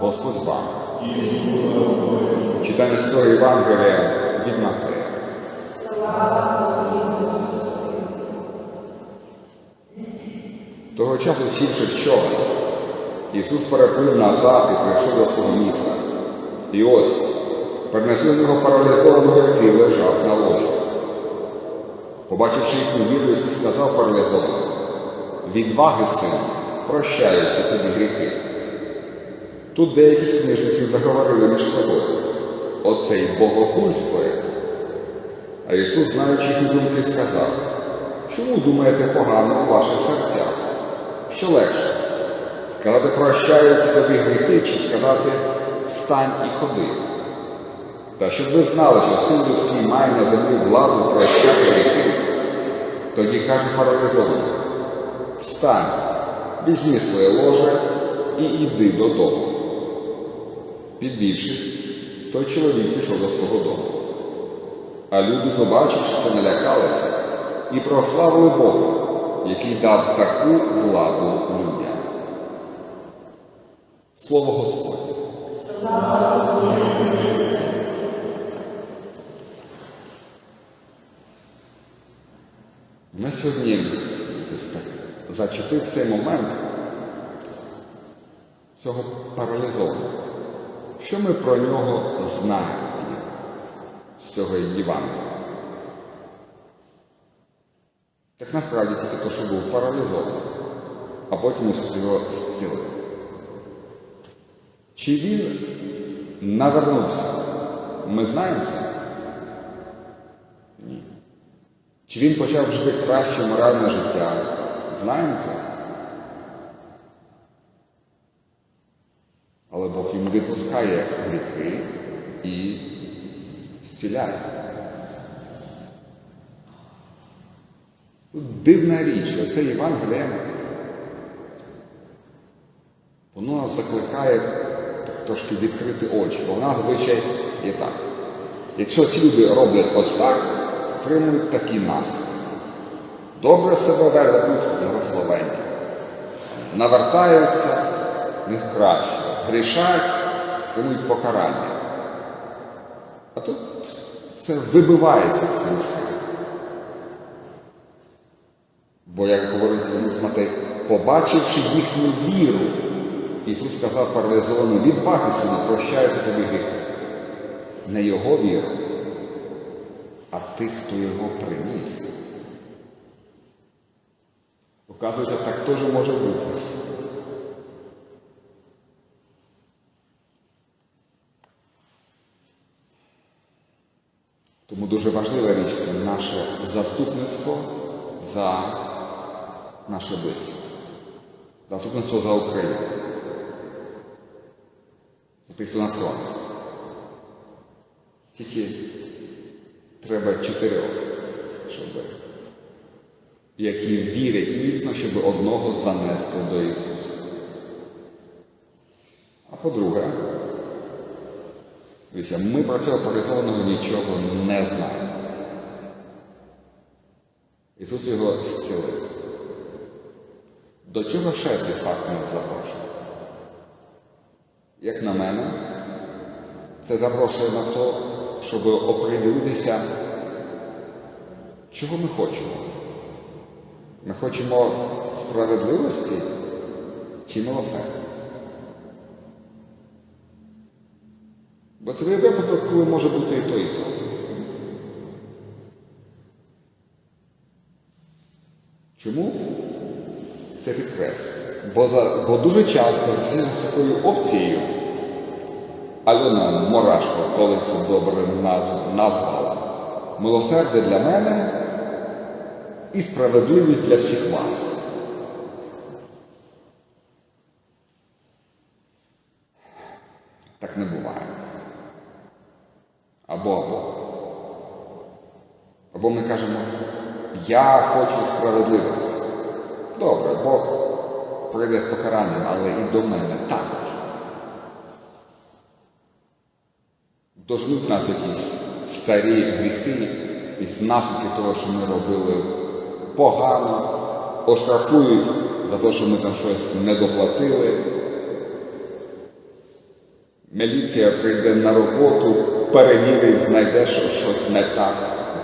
Господь з вами. Читання Святого Євангелія від Матея. Того часу, сівши в човен, Ісус переплив назад і прийшов до свого міста. І ось принесли в нього паралізованого, який лежав на ложі. Побачивши їхню віру, Ісус сказав паралізованому, відваги сину, прощаються тобі гріхи. Тут деякі з книжників заговорили між собою. Оце й богохульствує. А Ісус, знаючи їхні думки, сказав, чому думаєте погано у ваших серцях? Що легше? Сказати прощаються тобі гріхи, чи сказати встань і ходи. Та щоб ви знали, що син людський має на землі владу прощати гріхи, тоді каже паралізований, встань, візьми своє ложе і йди додому. Підвівшись, той чоловік пішов до свого дому. А люди, побачивши це, налякалися і прославили Бога, який дав таку владу людям. Слово Господнє. Ми сьогодні десь так зачепив цей момент цього паралізованого. Що ми про нього знаємо з цього Євангелія? Так насправді тільки то, що був паралізований, а потім Ісус його зцілив. Чи він навернувся? Ми знаємо це? Ні. Чи він почав жити краще моральне життя? Знаємо це? Відпускає гріхи і зціляє. Дивна річ, оце Євангеліє, воно нас закликає так трошки відкрити очі, бо в нас звичай є так. Якщо ці люди роблять ось так, отримують такі наслідки. Добре себе ведуть благословення. Навертаються в них краще. Грішать, отримують покарання. А тут це вибивається з світом. Бо, як говорить Матей, побачивши їхню віру, Ісус сказав паралізованому, відваги сину, прощаються тобі гріхи. Не його віру, а тих, хто його приніс. Оказується, так теж може бути. Дуже важлива річ це наше заступництво за наше близьке. Заступництво за Україну. За тих, хто на фронті. Тільки треба чотирьох, щоб які вірять міцно, щоб одного занести до Ісуса. А по-друге, дивіться, ми про цього паралізованого нічого не знаємо. Ісус його зцілив. До чого ще цей факт нас запрошує? Як на мене, це запрошує на те, щоб оприділитися, чого ми хочемо. Ми хочемо справедливості чи милосердя. Бо це є випадок, коли може бути і то, і то. Чому? Це підкреслює. Бо, бо дуже часто з такою опцією Альона Морашко, коли це добре назвала, милосердя для мене і справедливість для всіх вас. Так не буває. Або. Або ми кажемо, я хочу справедливості. Добре, Бог прийде з покаранням, але і до мене також. Дожнуть нас якісь старі гріхи, якісь наслідки того, що ми робили погано, оштрафують за те, що ми там щось не доплатили. Міліція прийде на роботу, перевірить, знайде, що щось не так.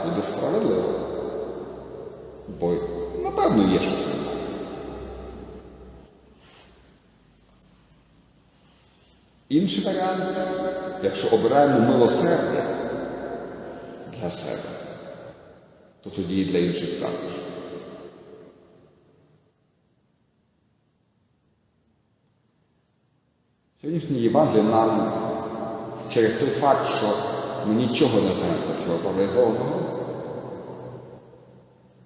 Буде справедливо. Бо, напевно, є щось не так. Інший варіант, якщо обираємо милосердя для себе, то тоді і для інших також. Сьогоднішнє Євангеліє нам через той факт, що ми нічого не знаємо про цього паралізованого,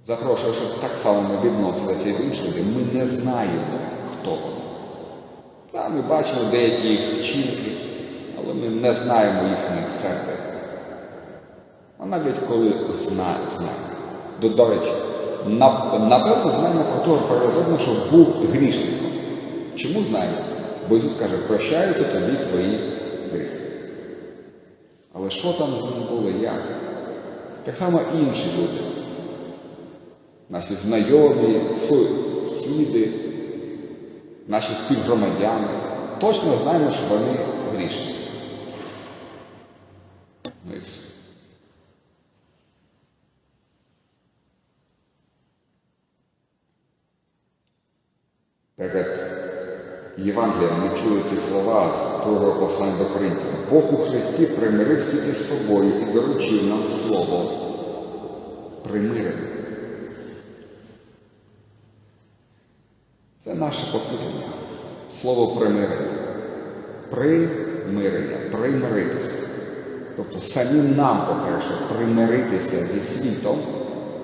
запрошує, щоб так само ми відносилися і до інших людей. Ми не знаємо, хто вони. Та, ми бачили деякі їх вчинки, але ми не знаємо їхніх сердець. А навіть коли зна, знаємо. До, до речі, напевно знаємо про того паралізованого, що був грішником. Чому знаємо? Бо Ісус каже, прощаються тобі твої гріхи. Але що там з ним було, як? Так само інші люди. Наші знайомі, сусіди, наші співгромадяни. Точно знаємо, що вони грішні. Ну Євангелієм ми чули ці слова з другого послання до Коринтів. Бог у Христі примирив світ із собою і доручив нам слово примирення. Це наше покликання. Слово примирення. Примирення, примиритися. Тобто самі нам, по-перше, примиритися зі світом,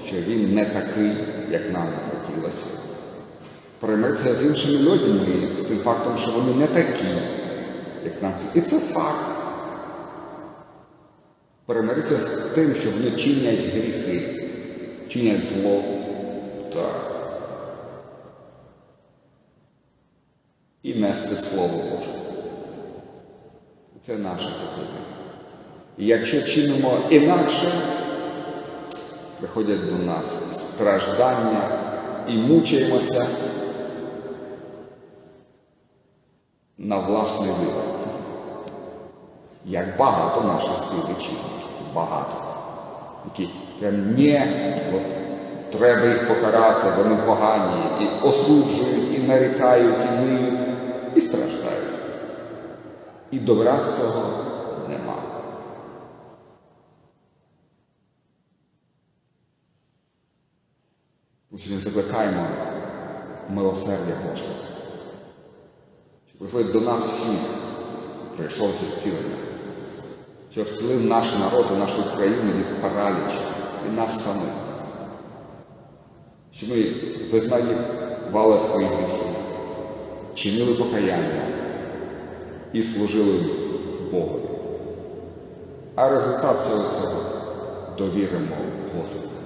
що він не такий, як нам хотілося. Примиритися з іншими людьми, з тим фактом, що вони не такі, як нам. І це факт. Примиритися з тим, що вони чинять гріхи, чинять зло. Так. І нести Слово Боже. Це наше покликання. І якщо чинимо інакше, приходять до нас страждання і мучаємося на власний вибір. Як багато наших співвітчизників, багато. Які прям ні, от, треба їх покарати, вони погані, і осуджують, і нарікають, і ниють, і страждають. І добра з цього нема. Ми закликаємо милосердя Божого. Щоб приходить до нас всіх, прийшов зцілення. Щоб зцілив наш народ і нашу Україну від паралічу, від нас самих. Щоб ми визнавали свої гріхи, чинили покаяння і служили Богу. А результат цього довіримо Господу.